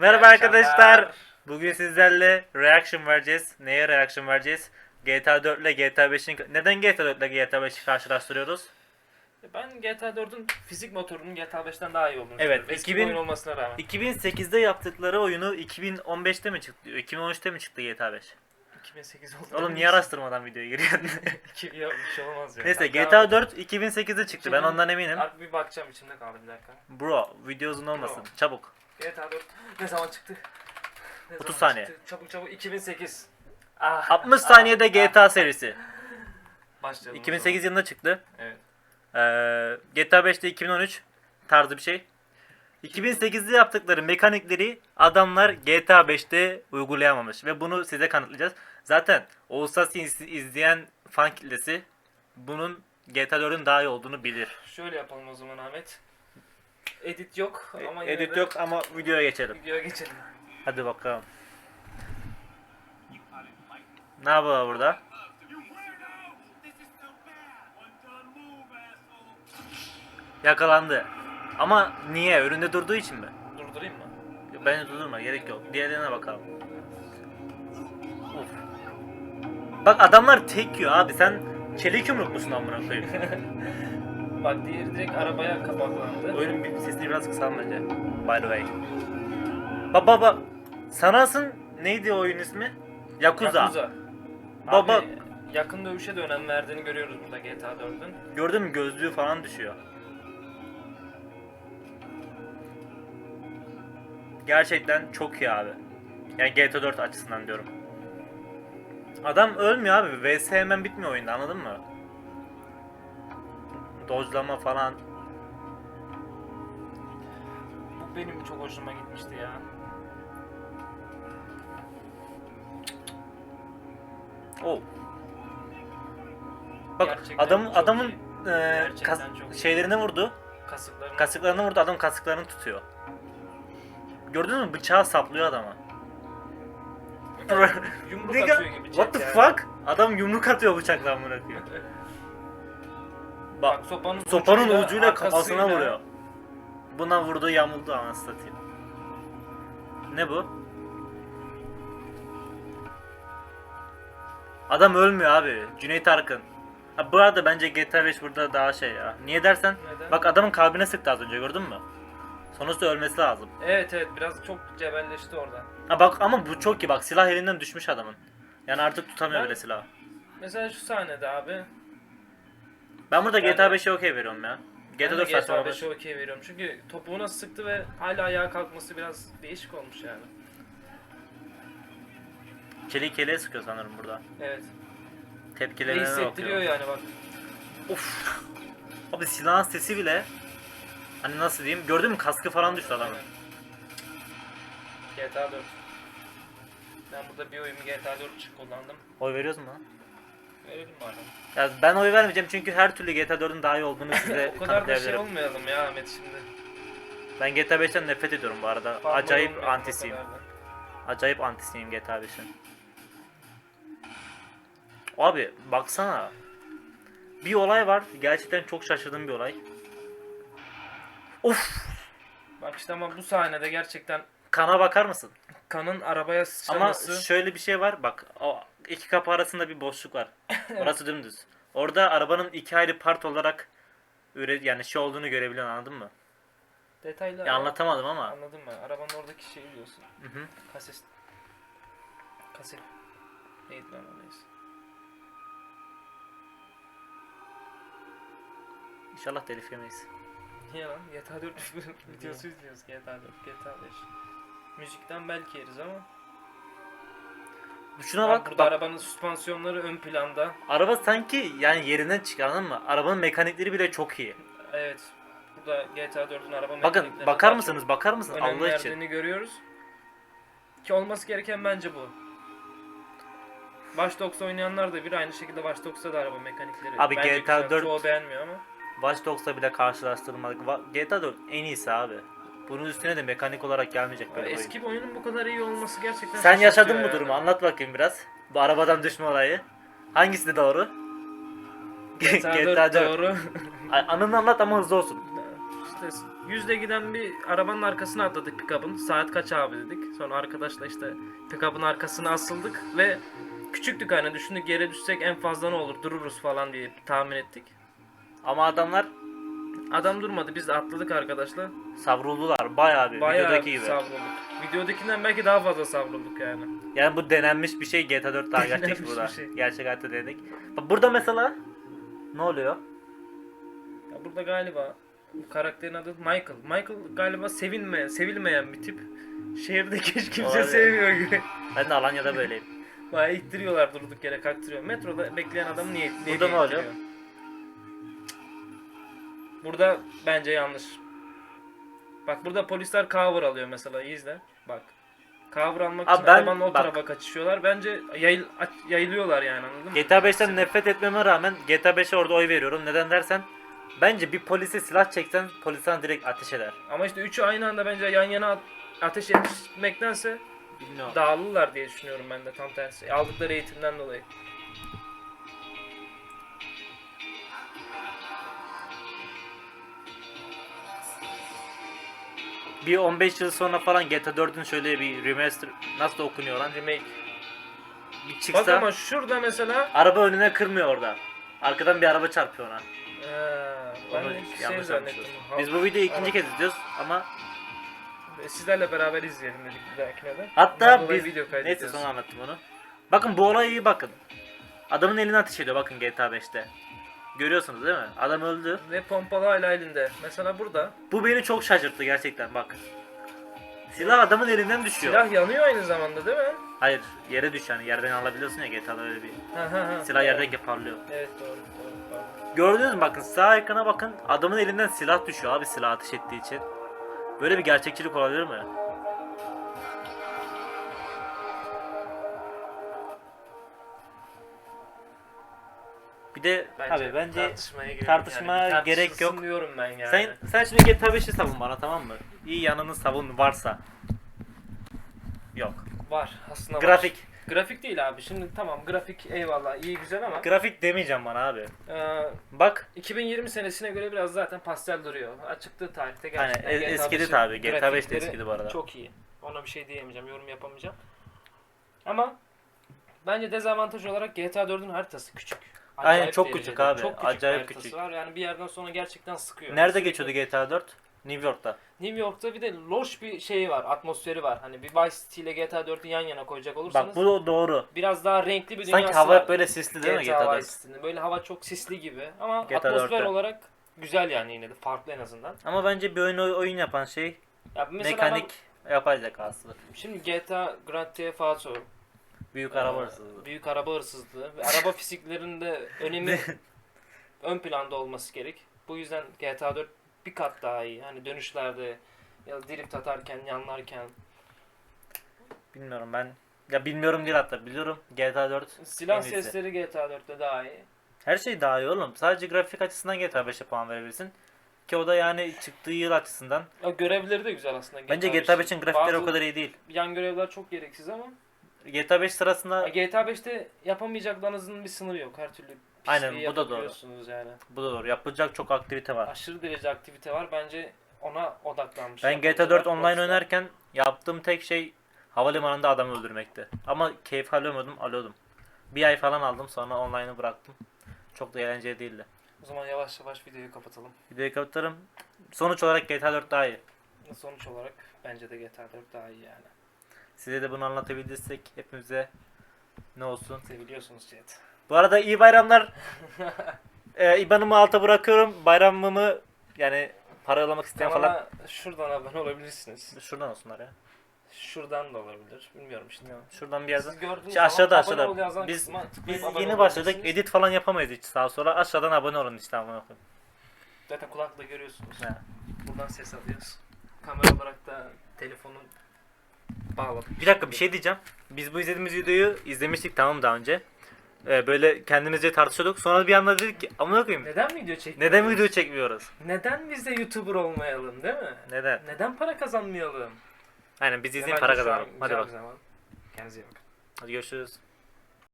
Merhaba arkadaşlar. Bugün sizlerle reaction vereceğiz. Neye reaction vereceğiz? GTA 4 ile GTA 5'in neden GTA 4 ile GTA 5'i karşılaştırıyoruz? Ben GTA 4'ün fizik motorunun GTA 5'ten daha iyi olduğunu Evet, düşünüyorum. Eski 2000 oyun olmasına rağmen. 2008'de yaptıkları oyunu 2015'te mi çıktı? 2013'te mi çıktı GTA 5? 2008 oldu. Oğlum niye araştırmadan videoya giriyorsun? İki, ya bir şey olmaz ya. Neyse Hatta- GTA 4 2008'de çıktı. Ben ondan eminim. Abi bir bakacağım içinde kaldı bir dakika. Bro, video uzun olmasın. Çabuk. GTA 4 ne zaman çıktı? Ne 30 zaman saniye. çıktı? Çabuk çabuk 2008. Ah, 60 ah, saniyede ah. GTA serisi. Başlayalım. o 2008 yılında çıktı. Evet. Ee, GTA 5'te 2013 tarzı bir şey. 2008'de yaptıkları mekanikleri adamlar GTA 5'te uygulayamamış ve bunu size kanıtlayacağız. Zaten Oğuzhas'ı iz- izleyen fan kitlesi bunun GTA 4'ün daha iyi olduğunu bilir. Şöyle yapalım o zaman Ahmet. Edit yok ama yine Edit de yok ama videoya geçelim. Videoya geçelim. Hadi bakalım. Ne yapıyor burada? Yakalandı. Ama niye? Önünde durduğu için mi? Durdurayım mı? Bence durdurma gerek yok. Diğerlerine bakalım. Of. Bak adamlar tek yiyor abi sen çelik yumruk musun amına koyayım? Bak diğeri direkt arabaya kapaklandı. Oyunun bir sesini biraz kısalım bence. By the way. Baba baba. Sanasın neydi oyun ismi? Yakuza. Baba- Abi, yakın dövüşe de önem verdiğini görüyoruz burada GTA 4'ün. Gördün mü gözlüğü falan düşüyor. Gerçekten çok iyi abi. Yani GTA 4 açısından diyorum. Adam ölmüyor abi. VS hemen bitmiyor oyunda anladın mı? Dodge'lama falan. Bu benim çok hoşuma gitmişti ya. Oh. Bak Gerçekten adam çok adamın iyi. e, Gerçekten kas- çok iyi. şeylerine vurdu. Kasıklarını Kasıklarını vurdu. Adam kasıklarını tutuyor. Gördün mü? Bıçağı saplıyor adama. yumruk atıyor gibi. What the Jack fuck? Adam yumruk atıyor bıçakla amına koyayım. Bak sopanın, sopanın ucuyla kafasına vuruyor. Buna vurduğu yamuldu anasını satayım. Ne bu? Adam ölmüyor abi. Cüneyt Arkın. Ha, bu arada bence GTA 5 burada daha şey ya. Niye dersen? Neden? Bak adamın kalbine sıktı az önce gördün mü? Sonuçta ölmesi lazım. Evet evet biraz çok cebelleşti orada. Ha bak ama bu çok iyi bak silah elinden düşmüş adamın. Yani artık tutamıyor Ben- bile silahı. Mesela şu sahnede abi. Ben burada GTA Yani- 5'e okey veriyorum ya. GTA de 4 GTA saçmalama. 5'e okey veriyorum. Çünkü topuğuna sıktı ve hala ayağa kalkması biraz değişik olmuş yani. Çelik keleğe sıkıyor sanırım burada. Evet. Ve Tepkilerine hissettiriyor yani bak. Of. Abi silahın sesi bile hani nasıl diyeyim gördün mü kaskı falan düştü adamın. Aynen. GTA 4. Ben burada bir oyumu GTA 4 için kullandım. Oy veriyoruz mu? lan? Verelim bari. Ya ben oy vermeyeceğim çünkü her türlü GTA 4'ün daha iyi olduğunu size o kadar da şey kanıtlayabilirim. olmayalım ya Ahmet şimdi. Ben GTA 5'ten nefret ediyorum bu arada. Farklı Acayip olmayalım o antisiyim. kadar da. Acayip antisiyim GTA 5'in. Abi baksana. Bir olay var. Gerçekten çok şaşırdığım bir olay. Of! Bak işte ama bu sahnede gerçekten Kana bakar mısın? kanın arabaya Ama sıçraması. şöyle bir şey var. Bak o iki kapı arasında bir boşluk var. Orası dümdüz. Orada arabanın iki ayrı part olarak üret yani şey olduğunu görebiliyorsun anladın mı? Detaylı. Ya anlatamadım ama. Anladın mı? Arabanın oradaki şeyi diyorsun. Hı hı. Kaset. Kaset. Neydi lan o neyse. İnşallah telif yemeyiz. Niye lan? GTA 4 videosu izliyoruz GTA 4, GTA 5. Müzikten belki yeriz ama. Şuna Bak, burada bak. arabanın süspansiyonları ön planda. Araba sanki yani yerinden çıkıyor anladın mı? Arabanın mekanikleri bile çok iyi. Evet. Burada GTA 4'ün araba Bakın bakar mısınız? Bakar mısınız Allah için? görüyoruz. Ki olması gereken bence bu. Watch Dogs oynayanlar da bir aynı şekilde Watch Dogs'ta da araba mekanikleri. Abi Bence GTA güzel. 4 Çoğu beğenmiyor ama. Watch Dogs'la bile karşılaştırmadık. Va- GTA 4 en iyisi abi. Bunun üstüne de mekanik olarak gelmeyecek böyle oyun. Eski bir oyunun bu kadar iyi olması gerçekten Sen yaşadın şaşırtıyor mı yani. durumu? Anlat bakayım biraz. Bu arabadan düşme olayı. Hangisi de doğru? GTA 4 doğru. Ay, Anını anlat ama hızlı olsun. işte yüzde giden bir arabanın arkasına atladık pick-up'ın. Saat kaç abi dedik. Sonra arkadaşla işte pick-up'ın arkasına asıldık ve küçüktük hani düşündük yere düşsek en fazla ne olur dururuz falan diye tahmin ettik. Ama adamlar Adam durmadı biz de atladık arkadaşla. savruldular bayağı bir Bayağı videodaki gibi. savrulduk. Videodakinden belki daha fazla savrulduk yani. Yani bu denenmiş bir şey GTA 4 daha gerçek Denenmiş burada. bir şey. Gerçek hayatta denedik. Bak burada mesela ne oluyor? Ya burada galiba bu karakterin adı Michael. Michael galiba sevinmeyen, sevilmeyen bir tip. Şehirdeki hiç kimse Olabilir. sevmiyor gibi. Ben de Alanya'da böyleyim. Bayağı ittiriyorlar durduk yere kaktırıyor. Metroda bekleyen adam niye, niye Burada ne oluyor? ittiriyor? Burada bence yanlış. Bak burada polisler cover alıyor mesela iyi izle. Bak. Cover almak Abi için ben- arabanın o bak. tarafa kaçışıyorlar. Bence yayıl, aç- yayılıyorlar yani anladın mı? GTA 5'ten nefret etmeme rağmen GTA 5'e orada oy veriyorum. Neden dersen bence bir polise silah çeksen polis sana direkt ateş eder. Ama işte üçü aynı anda bence yan yana at- ateş etmektense Bilmiyorum. dağılılar diye düşünüyorum ben de tam tersi. Aldıkları eğitimden dolayı. Bir 15 yıl sonra falan GTA 4'ün şöyle bir remaster nasıl da okunuyor lan? Remake. Bir Bak çıksa ama şurada mesela araba önüne kırmıyor orada. Arkadan bir araba çarpıyor ona. Ee, ben Onu de şey yanlış zannettim. Biz bu videoyu ikinci kez izliyoruz ama Sizlerle beraber izleyelim dedik bir dahakine de. hatta dolayı biz neyse kaydediyoruz. sonra anlattım onu. Bakın bu olaya iyi bakın. Adamın eline ateş ediyor bakın GTA 5'te. Görüyorsunuz değil mi? Adam öldü. Ve pompalı hala elinde. Mesela burada Bu beni çok şaşırttı gerçekten bak. Silah adamın elinden düşüyor. silah yanıyor aynı zamanda değil mi? Hayır yere düş yani yerden alabiliyorsun ya GTA'da öyle bir. Ha, ha, ha. Silah yerdeyken parlıyor. Evet doğru doğru. pardon. Gördünüz mü bakın sağ ekrana bakın adamın elinden silah düşüyor abi silah ateş ettiği için. Böyle bir gerçekçilik olabilir mi? Bir de abi bence tartışmaya gerek tartışma yani. Gerek yok. diyorum ben yani. sen sen şimdi GTA 5'i savun bana tamam mı? İyi yanını savun varsa. Yok. var aslında var. Grafik. Grafik değil abi. Şimdi tamam grafik eyvallah iyi güzel ama Grafik demeyeceğim bana abi. e, Bak 2020 senesine göre biraz zaten pastel duruyor. Çıktığı tarihte Hani gerçekten e- GTA eskidi 5'in tabi. GTA 5 de eskidi bu arada. Çok iyi. Ona bir şey diyemeyeceğim, yorum yapamayacağım. Ama bence dezavantaj olarak GTA 4'ün haritası küçük. Aynen, çok derecede. küçük abi. Çok küçük Acayip haritası küçük. var. Yani bir yerden sonra gerçekten sıkıyor. nerede geçiyordu GTA 4? New York'ta. New York'ta bir de loş bir şeyi var, atmosferi var. Hani bir Vice City ile GTA 4'ü yan yana koyacak olursanız Bak bu doğru. biraz daha renkli bir dünyası Sanki hava var. hep böyle sisli değil mi GTA GTA Vice 4? City'nin. Böyle hava çok sisli gibi ama GTA atmosfer 4'te. olarak güzel yani yine de farklı en azından. Ama bence bir oyun oyun yapan şey Ya mesela mekanik yapay zekası. ben- şimdi GTA Grand Theft Auto Büyük araba hırsızlığı. Büyük araba hırsızlığı ve araba fiziklerinde önemi ön planda olması gerek. Bu yüzden GTA 4 bir kat daha iyi. Hani dönüşlerde ya da drift atarken, yanlarken. Bilmiyorum ben. Ya bilmiyorum değil hatta biliyorum GTA 4 Silah en iyisi. sesleri GTA 4'te daha iyi. Her şey daha iyi oğlum. Sadece grafik açısından GTA 5'e puan verebilirsin. Ki o da yani çıktığı yıl açısından. Ya görevleri de güzel aslında. Bence GTA GTA 5'in grafikleri Bazı o kadar iyi değil. Yan görevler çok gereksiz ama GTA 5 sırasında GTA 5'te yapamayacaklarınızın bir sınırı yok. Her türlü Aynen, bu da doğru. yapabiliyorsunuz yani. bu da doğru. Yapılacak çok aktivite var. Aşırı derece aktivite var. Bence ona odaklanmış. Ben GTA 4 yapımcılar, online oynarken yaptığım tek şey havalimanında adam öldürmekti. Ama keyif alıyordum, alıyordum. Bir ay falan aldım sonra online'ı bıraktım. Çok da eğlenceli değildi. O zaman yavaş yavaş videoyu kapatalım. Videoyu kapatırım. Sonuç olarak GTA 4 daha iyi. Sonuç olarak bence de GTA 4 daha iyi yani. Size de bunu anlatabildiysek hepimize ne olsun. Seviliyorsunuz chat. Bu arada iyi bayramlar. ee, IBAN'ımı alta bırakıyorum. Bayramımı yani para yollamak isteyen falan. Kanala şuradan abone olabilirsiniz. Şuradan olsunlar ya. Şuradan da olabilir. Bilmiyorum şimdi. Şuradan bir yerden. Siz gördüğünüz Şu zaman aşağıda, abone aşağıda. yazan Biz- kısma tıklayıp Biz abone yeni başladık. olabilirsiniz. Edit falan yapamayız hiç sağa sola. Aşağıdan abone olun işte amına koyayım. Zaten kulakla görüyorsunuz. He. Buradan ses alıyoruz. Kamera olarak da telefonu bağladık. Bir dakika bir şey diyeceğim. Biz bu izlediğimiz videoyu izlemiştik tamam daha önce. Ee, böyle kendimizce tartışıyorduk. Sonra bir anda dedik ki amına koyayım. Neden video çekmiyoruz? Neden video çekmiyoruz? Neden biz de YouTuber olmayalım değil mi? Neden? Neden para kazanmayalım? Aynen biz izleyin para şu an kazanalım. Hadi güzel bak. zaman. Kendinize iyi bakın. Hadi görüşürüz.